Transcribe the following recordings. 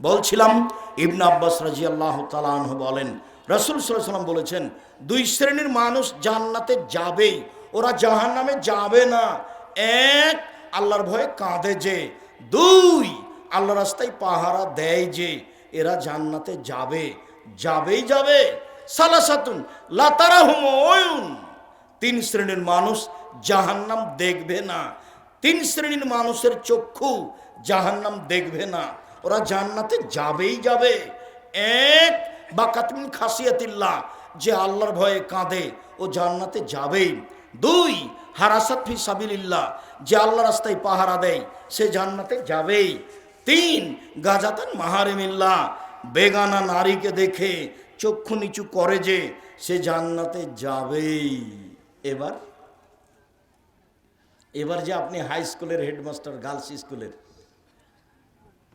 বলছিলাম, ইবনা আব্বাস রাজি আল্লাহ তালাহ বলেন, রসুল সাল্লাম বলেছেন, দুই শ্রেণির মানুষ জান্নাতে যাবেই, ওরা জাহান নামে যাবে না। এক, আল্লাহর ভয়ে কাঁদে যে। দুই আল্লাহ রাস্তায় পাহারা দেয় যে, এরা জান্নাতে যাবে, যাবেই যাবে। সালাসাতুন লাতারা হুম তিন শ্রেণির মানুষ জাহান্নাম দেখবে না। তিন শ্রেণির মানুষের চক্ষু জাহান্নাম দেখবে না। ওরা জান্নাতে যাবেই যাবে। এক বা কাতমিন খাসিয়াতিল্লাহ, যে আল্লাহর ভয়ে কাঁদে, ও জান্নাতে যাবেই। দুই, হারাসাত ফি সাবিলিল্লাহ, যে আল্লাহ রাস্তায় পাহারা দেয়, সে জান্নাতে যাবেই। তিন, গাজাতান মাহারিমিল্লাহ, বেগানা নারীকে দেখে চক্ষু নিচু করে যে সে জান্নাতে যাবেই। এবার এবার যে আপনি হাই স্কুলের হেডমাস্টার, গার্লস স্কুলের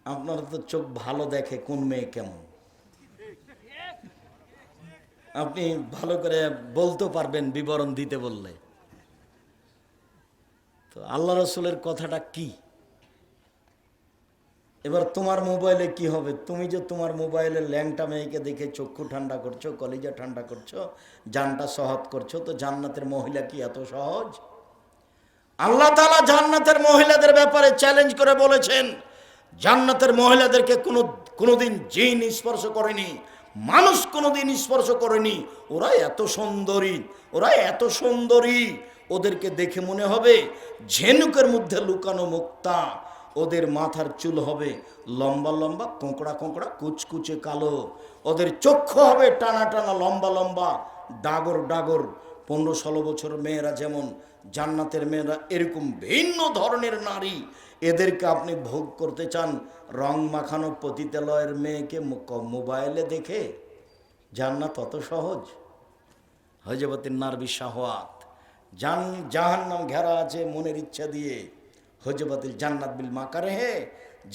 আপনার তো চোখ ভালো দেখে কোন মেয়ে কেমন? আপনি ভালো করে বলতে পারবেন বিবরণ দিতে বললে। তো আল্লাহ রসুলের কথাটা কি? এবার তোমার মোবাইলে কি হবে? তুমি যে তোমার মোবাইলে ল্যাংটা মেয়েকে দেখে চক্ষু ঠান্ডা করছ, কলিজা ঠান্ডা করছ, জানটা সহজ করছ, তো জান্নাতের মহিলা কি এত সহজ? আল্লাহ তালা জান্নাতের মহিলাদের ব্যাপারে চ্যালেঞ্জ করে বলেছেন জান্নাতের মহিলাদেরকে কোনো, কোনোদিন জিন স্পর্শ করেনি, মানুষ কোনোদিন স্পর্শ করেনি, ওরা এত সুন্দরী, ওরা এত সুন্দরী। ওদেরকে দেখে মনে হবে ঝেনুকের মধ্যে লুকানো মুক্তা। ওদের মাথার চুল হবে লম্বা লম্বা, কোঁকড়া কোঁকড়া, কুচকুচে কালো। ওদের চক্ষু হবে টানা টানা লম্বা লম্বা, ডাগর ডাগর। পনেরো ষোলো বছর মেয়েরা যেমন, জান্নাতের মেয়েরা এরকম ভিন্ন ধরনের নারী। এদেরকে আপনি ভোগ করতে চান, রং মাখানো পতিতালয়ের মেয়েকে মোবাইলে দেখে, জান্নাত অত সহজ। হজবতের নারবি শাহওয়াত, জান জাহান্নাম ঘেরা আছে মনের ইচ্ছা দিয়ে। হজবতিল জান্নাত বিল মাকারে হে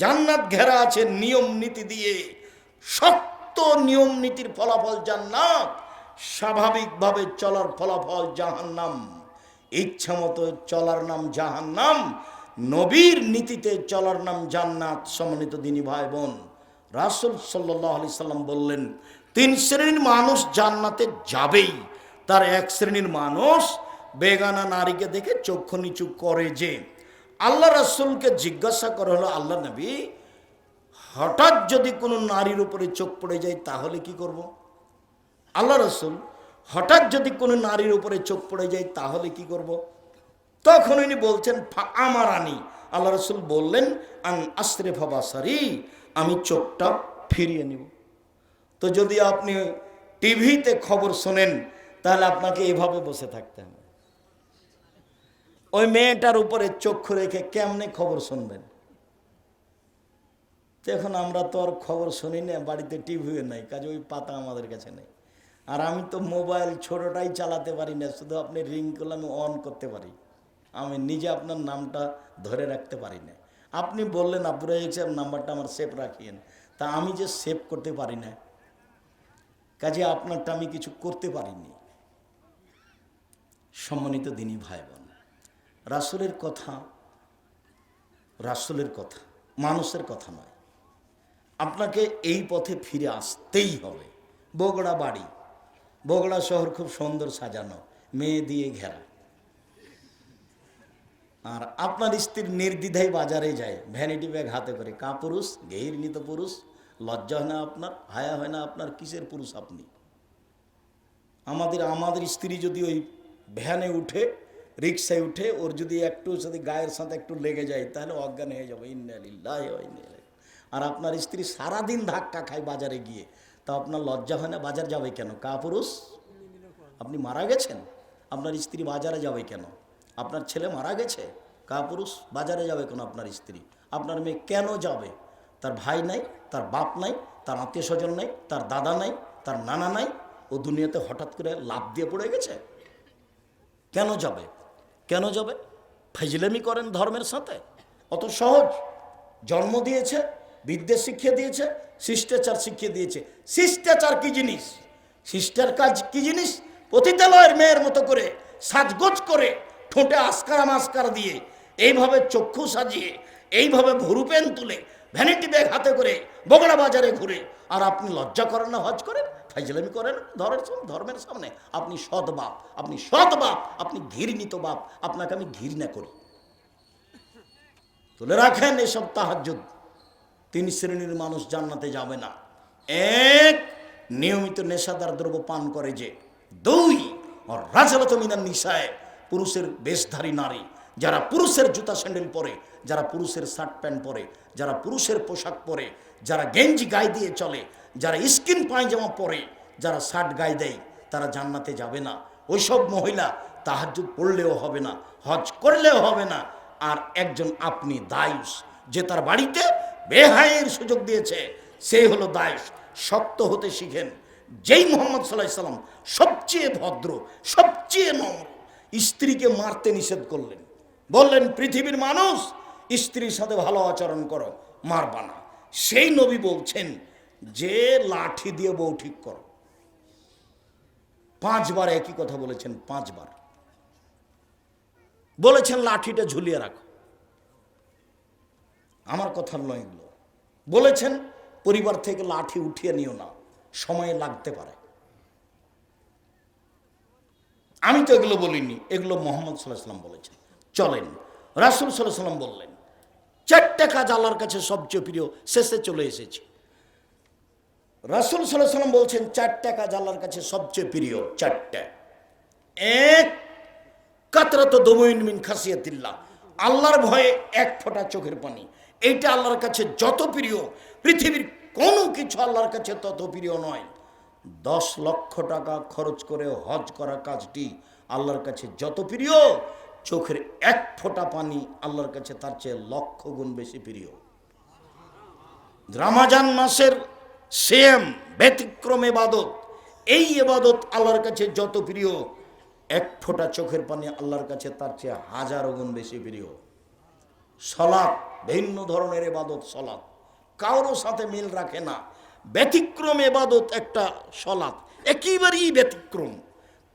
জান্নাত ঘেরা আছে নিয়ম নীতি দিয়ে। শক্ত নিয়ম নীতির ফলাফল জান্নাত, স্বাভাবিকভাবে চলার ফলাফল জাহান্নাম। ইচ্ছা মতো চলার নাম জাহান্নাম নবীর নীতিতে চলার নাম জান্নাত, সম্মানিত দিনী ভাই বোন রাসুল সাল্লাহ আলি সাল্লাম বললেন, তিন শ্রেণির মানুষ জান্নাতে যাবেই তার এক শ্রেণির মানুষ বেগানা নারীকে দেখে চক্ষু নিচু করে যে আল্লাহ রাসুলকে জিজ্ঞাসা করা হলো, আল্লাহ নবী, হঠাৎ যদি কোনো নারীর উপরে চোখ পড়ে যায়, তাহলে কি করব। আল্লাহ রসুল, হঠাৎ যদি কোনো নারীর উপরে চোখ পড়ে যায়, তাহলে কি করব। তখন উনি বলছেন আমার আনি আল্লাহ রসুল বললেন, আন আশ্রে ফাবাসারি আমি চোখটা ফিরিয়ে নিব। তো যদি আপনি টিভিতে খবর শোনেন, তাহলে আপনাকে এভাবে বসে থাকতে হবে। ওই মেয়েটার উপরে চক্ষু রেখে কেমনে খবর শুনবেন? এখন আমরা তো আর খবর শুনি না, বাড়িতে টিভিও নাই, কাজে ওই পাতা আমাদের কাছে নেই। আর আমি তো মোবাইল ছোটোটাই চালাতে পারি না, শুধু আপনি রিং করলে আমি অন করতে পারি। আমি নিজে আপনার নামটা ধরে রাখতে পারি না আপনি বললেন আব্দুল রাজাক সাহেব, নাম্বারটা আমার সেভ রাখিয়েন। তা আমি যে সেভ করতে পারি না কাজে আপনারটা আমি কিছু করতে পারিনি। সম্মানিত দিনী ভাই বোন রাসুলের কথা রাসুলের কথা, মানুষের কথা নয়। আপনাকে এই পথে ফিরে আসতেই হবে। বগড়া বাড়ি, বগড়া শহর খুব সুন্দর সাজানো, মেয়ে দিয়ে ঘেরা। আর আপনার স্ত্রীর নির্দ্বিধায় বাজারে যায়। ভ্যানিটি ব্যাগ হাতে করে। কা পুরুষ? গেহির্নিত পুরুষ। লজ্জা হয় না আপনার? হায়া হয় না আপনার? কিসের পুরুষ আপনি? আমাদের আমাদের স্ত্রী যদি ওই ভ্যানে উঠে, রিক্সায় উঠে, ওর যদি একটু যদি গায়ের সাথে একটু লেগে যায়, তাহলে অজ্ঞান হয়ে যাবে। ইন্নালিল্লাহ আর আপনার স্ত্রী সারাদিন ধাক্কা খায় বাজারে গিয়ে। তা আপনার লজ্জা হয় না? বাজার যাবে কেন? কা পুরুষ? আপনি মারা গেছেন? আপনার স্ত্রী বাজারে যাবে কেন? আপনার ছেলে মারা গেছে কা পুরুষ বাজারে যাবে কোনো আপনার স্ত্রী। আপনার মেয়ে কেন যাবে? তার ভাই নাই, তার বাপ নাই, তার আত্মীয় স্বজন নাই, তার দাদা নাই, তার নানা নাই, ও দুনিয়াতে হঠাৎ করে লাভ দিয়ে পড়ে গেছে? কেন যাবে? কেন যাবে? ফাইজলামি করেন ধর্মের সাথে। অত সহজ। জন্ম দিয়েছে, বিদ্যে শিখিয়ে দিয়েছে, শিষ্টাচার শিখিয়ে দিয়েছে। শিষ্টাচার কি জিনিস? শিষ্টার কাজ কি জিনিস? পতিতালয়ের মেয়ের মতো করে সাজগোজ করে ঠোঁটে আসকারা মাস্কারা দিয়ে এইভাবে চক্ষু সাজিয়ে, এইভাবে ভরুপেন তুলে, ভ্যানিটি ব্যাগ হাতে করে বগড়া বাজারে ঘুরে। আর আপনি লজ্জা করেন না, হজ করেন, ফাইজলামি করেন, ধরের ধর্মের সামনে। আপনি সৎ বাপ, আপনি সৎ বাপ, আপনি ঘৃণিত বাপ, আপনাকে আমি ঘৃণা করি। তুলে রাখেন এসব তাহাজ্জুদ। তিন শ্রেণির মানুষ জান্নাতে যাবে না। এক, নিয়মিত নেশাদার দ্রব্য পান করে যে। দুই রাজালত মিনার নিশায় পুরুষের বেশধারী নারী, যারা পুরুষের জুতা স্যান্ডেল পরে, যারা পুরুষের শার্ট প্যান্ট পরে, যারা পুরুষের পোশাক পরে, যারা গেঞ্জি গায়ে দিয়ে চলে, যারা স্কিন পায়জামা পরে, যারা শার্ট গায়ে দেয়, তারা জান্নাতে যাবে না। ওইসব মহিলা তাহাজুদ পড়লেও হবে না, হজ করলেও হবে না। আর একজন আপনি দায়ুস, যে তার বাড়িতে বেহায়ের সুযোগ দিয়েছে, সে হলো দায়ুস, শক্ত হতে শিখেন। যেই মোহাম্মদ সাল্লাহ সাল্লাম সবচেয়ে ভদ্র, সবচেয়ে নম্র। স্ত্রীকে মারতে নিষেধ করলেন। বললেন, পৃথিবীর মানুষ, স্ত্রীর সাথে ভালো আচরণ করো, মারবা না। সেই নবী বলছেন, যে লাঠি দিয়ে বউ ঠিক করো। পাঁচবার একই কথা বলেছেন, পাঁচবার। বলেছেন, লাঠিটা ঝুলিয়ে রাখো। আমার কথা নয় এগুলো। বলেছেন, পরিবার থেকে লাঠি উঠিয়ে নিও না, সময় লাগতে পারে। আমি তো এগুলো বলিনি, এগুলো মোহাম্মদ সাল্লাহ সাল্লাম বলেছেন। চলেন, রাসুল সাল্লাহ সাল্লাম বললেন, চারটে কাজ আল্লাহর কাছে সবচেয়ে প্রিয়, শেষে চলে এসেছি। রাসুল সাল্লাহ সাল্লাম বলছেন, চারটা কাজ আল্লাহর কাছে সবচেয়ে প্রিয়, চারটে। এক, কাতরাত দমইন মিন খাসিয়াতিল্লাহ, আল্লাহর ভয়ে এক ফোঁটা চোখের পানি। এইটা আল্লাহর কাছে যত প্রিয়, পৃথিবীর কোনো কিছু আল্লাহর কাছে তত প্রিয় নয়। দশ লক্ষ টাকা খরচ করে হজ করা কাজটি আল্লাহর কাছে যত প্রিয়, চোখের এক ফোঁটা পানি আল্লাহর কাছে তার চেয়ে লক্ষ গুণ বেশি প্রিয়। রামাজান মাসের সেম ব্যতিক্রম এবাদত এই এবাদত আল্লাহর কাছে যত প্রিয়, এক ফোঁটা চোখের পানি আল্লাহর কাছে তার চেয়ে হাজারো গুণ বেশি প্রিয়। সলাপ ভিন্ন ধরনের এবাদত সলাপ কারোর সাথে মিল রাখে না। ব্যতিক্রম এবাদত একটা সলাৎ। একেবারেই ব্যতিক্রম।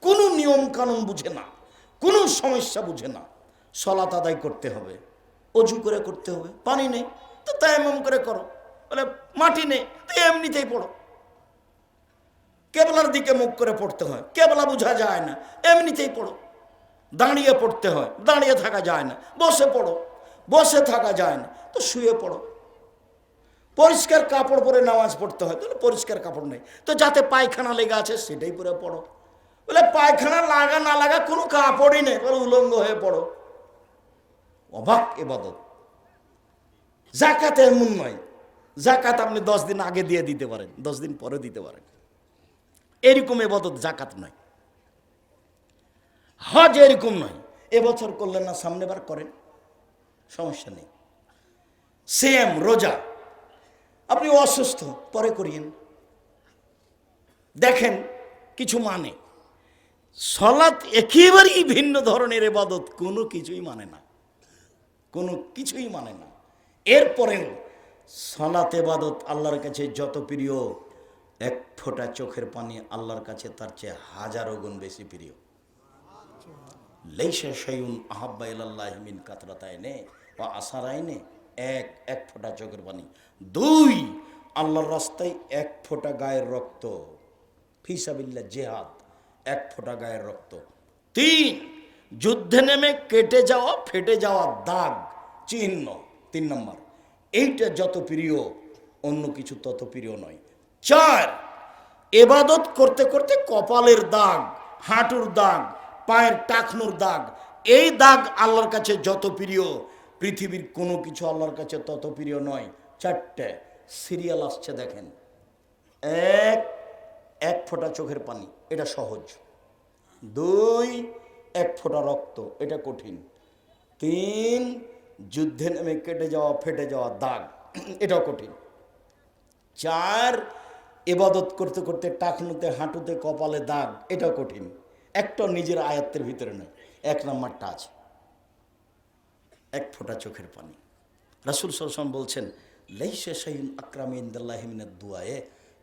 কোনো নিয়ম কানুন বুঝে না, কোনো সমস্যা বুঝে না। সলাৎ আদায় করতে হবে। অজু করে করতে হবে। পানি নেই, তো এমন করে করো। বলে, মাটি নেই, তো এমনিতেই পড়ো। কেবলার দিকে মুখ করে পড়তে হয়। কেবলা বোঝা যায় না, এমনিতেই পড়ো। দাঁড়িয়ে পড়তে হয়, দাঁড়িয়ে থাকা যায় না। বসে পড়ো, বসে থাকা যায় না, তো শুয়ে পড়ো। পরিষ্কার কাপড় পরে নামাজ পড়তে হয়, তাহলে পরিষ্কার কাপড় নেই। তো যাতে পায়খানা লেগে আছে সেটাই পরে পড়ো। বলে পায়খানা লাগা না লাগা কোনো কাপড়ই নেই, বলে উলঙ্গ হয়ে পড়ো। অবাক এবাদত। জাকাত এমন নয়। জাকাত আপনি দশ দিন আগে দিয়ে দিতে পারেন, দশ দিন পরে দিতে পারেন। এরকম এবাদত জাকাত নয়। হজ এরকম নয়। এবছর করলেন না সামনে বার করেন। সমস্যা নেই। সেম, রোজা। আপনি অসুস্থ, পরে করিয়েন। দেখেন, কিছু মানে। সলাৎ একেবারেই ভিন্ন ধরনের এবাদত কোনো কিছুই মানে না। কোনো কিছুই মানে না। এরপরেও সলাত এবাদত আল্লাহর কাছে যত প্রিয়, এক ফোঁটা চোখের পানি আল্লাহর কাছে তার চেয়ে হাজারো গুণ বেশি প্রিয়। লেইসা শয়ুন আহাব্বা ইলাল্লাহ মিন কাতরাতায়নে বা আসারায়নে এক এক ফোঁটা চোখের পানি। দুই, আল্লাহর রাস্তায় এক ফোঁটা গায়ের রক্ত। ফিসাবিল্লা জেহাদ, এক ফোঁটা গায়ের রক্ত। তিন, যুদ্ধে নেমে কেটে যাওয়া, ফেটে যাওয়া দাগ, চিহ্ন। তিন নম্বর, এইটা যত প্রিয়, অন্য কিছু তত প্রিয় নয়। চার, এবাদত করতে করতে কপালের দাগ, হাঁটুর দাগ, পায়ের টাকনুর দাগ, এই দাগ আল্লাহর কাছে যত প্রিয়, পৃথিবীর কোনো কিছু আল্লাহর কাছে তত প্রিয় নয়। চারটে সিরিয়াল আসছে দেখেন। এক এক ফোঁটা চোখের পানি, এটা সহজ। দুই, এক ফোঁটা রক্ত, এটা কঠিন। তিন, যুদ্ধে নেমে কেটে যাওয়া, ফেটে যাওয়া দাগ, এটাও কঠিন। চার এবাদত করতে করতে টাকনুতে, হাঁটুতে, কপালে দাগ, এটাও কঠিন। একটা নিজের আয়ত্তের ভিতরে নয়, এক নম্বরটা আছে। এক ফোঁটা চোখের পানি। রাসুল সরসম বলছেন লেইসে শাহিন আকরামিন্দাল্লাহিমিনের দুয়ায়ে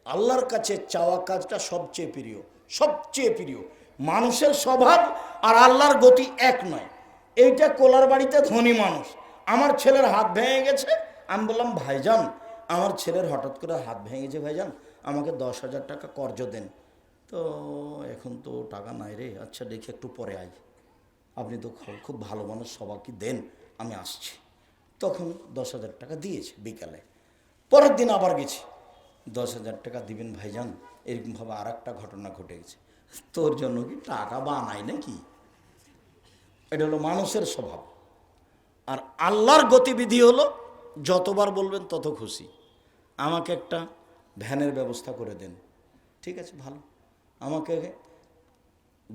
আল্লাহর কাছে চাওয়া কাজটা সবচেয়ে প্রিয় সবচেয়ে প্রিয়। মানুষের স্বভাব আর আল্লাহর গতি এক নয়। এইটা কোলার বাড়িতে ধনী মানুষ। আমার ছেলের হাত ভেঙে গেছে, আমি বললাম, ভাইজান, আমার ছেলের হঠাৎ করে হাত ভেঙে গেছে, ভাইজান, আমাকে দশ হাজার টাকা কর্জ দেন। তো এখন তো টাকা নাই রে। আচ্ছা দেখি একটু পরে আই আপনি তো খুব ভালো মানুষ, সবাইকে দেন, আমি আসছি। তখন দশ হাজার টাকা দিয়েছে বিকালে। পরের দিন আবার গেছি। দশ হাজার টাকা দিবেন ভাইজান এরকমভাবে আর একটা ঘটনা ঘটে গেছে। তোর জন্য কি টাকা বানাই নাকি? এটা হলো মানুষের স্বভাব। আর আল্লাহর গতিবিধি হলো, যতবার বলবেন তত খুশি। আমাকে একটা ভ্যানের ব্যবস্থা করে দেন। ঠিক আছে, ভালো। আমাকে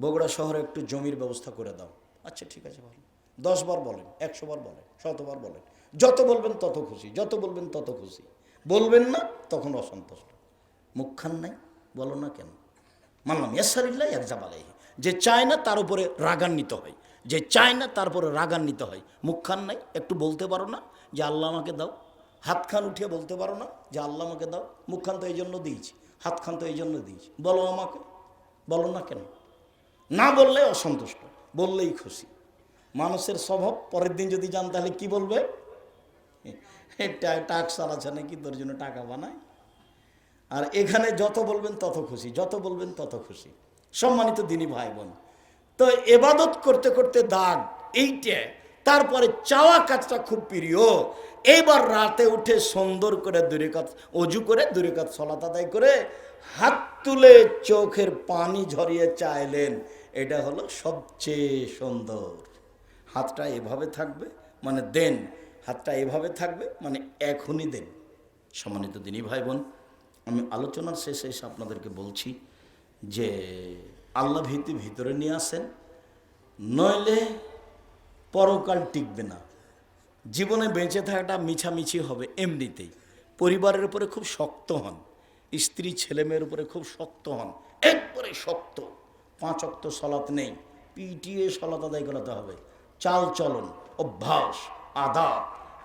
বগুড়া শহরে একটু জমির ব্যবস্থা করে দাও। আচ্ছা ঠিক আছে, ভালো। দশবার বলেন একশোবার বলেন শতবার বলেন। যত বলবেন তত খুশি, যত বলবেন তত খুশি। বলবেন না, তখন অসন্তুষ্ট। মুখখান নাই, বলো না কেন? মানলাম ইয়াসারিল্লাহ একজাবালাই যে চায় না তার উপরে রাগান্বিত হয়। যে চায় না তার উপরে রাগান্বিত হয়। মুখখান নাই, একটু বলতে পারো না, যে আল্লাহ আমাকে দাও। হাতখান উঠিয়ে বলতে পারো না, যে আল্লাহ আমাকে দাও। মুখখান তো এই জন্য দিয়েছি হাতখান তো এই জন্য দিয়েছি। বলো আমাকে, বলো না কেন? না বললে অসন্তুষ্ট, বললেই খুশি। মানুষের স্বভাব পরের দিন যদি যান তাহলে কি বলবে? টাক চালাচ্ছে নাকি? তোর জন্য টাকা বানায়। আর এখানে যত বলবেন তত খুশি, যত বলবেন তত খুশি। সম্মানিত দিনী ভাই বোন তো এবাদত করতে করতে দাগ এইটা, তারপরে চাওয়া কাজটা খুব প্রিয়। এইবার রাতে উঠে সুন্দর করে দূরে কাজ অজু করে দূরে কাজ সলাত আদায় করে হাত তুলে চোখের পানি ঝরিয়ে চাইলেন। এটা হলো সবচেয়ে সুন্দর। হাতটা এভাবে থাকবে মানে দেন, হাতটা এভাবে থাকবে মানে এখনই দেন। সম্মানিত দিনী ভাই বোন আমি আলোচনার শেষে এসে আপনাদেরকে বলছি যে আল্লাহ ভীতি ভিতরে নিয়ে আসেন, নইলে পরকাল টিকবে না। জীবনে বেঁচে থাকাটা মিছামিছি হবে এমনিতেই। পরিবারের উপরে খুব শক্ত হন, স্ত্রী ছেলেমেয়ের উপরে খুব শক্ত হন, একবারে শক্ত। পাঁচ অক্ত সলাত নেই, পিটিয়ে সলাত আদায় করাতে হবে। চাল চলন অভ্যাস, আদাব,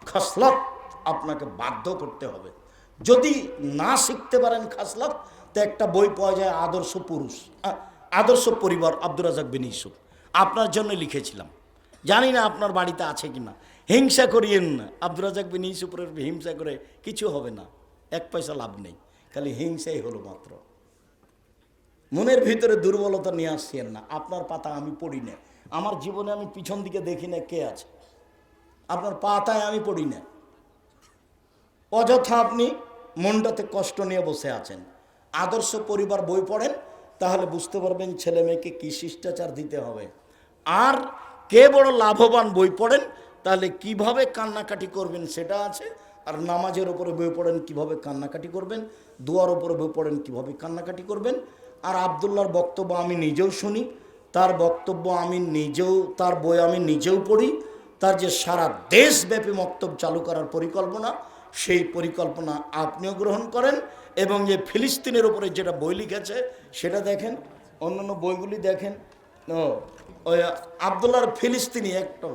খসলত আপনাকে বাধ্য করতে হবে। যদি না শিখতে পারেন খাসলাত, তো একটা বই পাওয়া যায় আদর্শ পুরুষ আদর্শ পরিবার, আব্দুর রাজাক বিন ইউসুফ। আপনার জন্য লিখেছিলাম। জানি না আপনার বাড়িতে আছে কি না। হিংসা করিয়েন না। আব্দুর রাজাক বিন ইউসুফের হিংসা করে কিছু হবে না। এক পয়সা লাভ নেই। খালি হিংসাই হলো মাত্র। মনের ভিতরে দুর্বলতা নিয়ে আসছেন না। আপনার পাতা আমি পড়ি না। আমার জীবনে আমি পিছন দিকে দেখি না কে আছে। আপনার পাতায় আমি পড়ি না। অযথা আপনি মনটাতে কষ্ট নিয়ে বসে আছেন। আদর্শ পরিবার বই পড়েন, তাহলে বুঝতে পারবেন ছেলে মেয়েকে কী শিষ্টাচার দিতে হবে। আর কে বড় লাভবান বই পড়েন, তাহলে কীভাবে কান্নাকাটি করবেন সেটা আছে। আর নামাজের ওপরে বই পড়েন, কীভাবে কান্নাকাটি করবেন। দুয়ার ওপরে বই পড়েন, কীভাবে কান্নাকাটি করবেন। আর আবদুল্লাহর বক্তব্য আমি নিজেও শুনি। তার বক্তব্য আমি নিজেও, তার বই আমি নিজেও পড়ি। তার যে সারা দেশব্যাপী মক্তব চালু করার পরিকল্পনা, সেই পরিকল্পনা আপনিও গ্রহণ করেন এবং যে ফিলিস্তিনের উপরে যেটা বই লিখেছে, সেটা দেখেন, অন্যান্য বইগুলি দেখেন। ও, ওই ফিলিস্তিনি একটা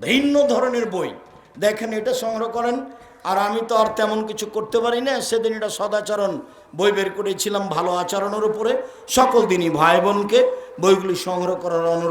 ভিন্ন ধরনের বই। দেখেন, এটা সংগ্রহ করেন। আর আমি তো আর তেমন কিছু করতে পারি না। সেদিন এটা সদাচরণ। বই বের করেছিলাম ভালো আচরণের উপরে। সকল দিনই ভাই বোনকে বইগুলি সংগ্রহ করার অনুরোধ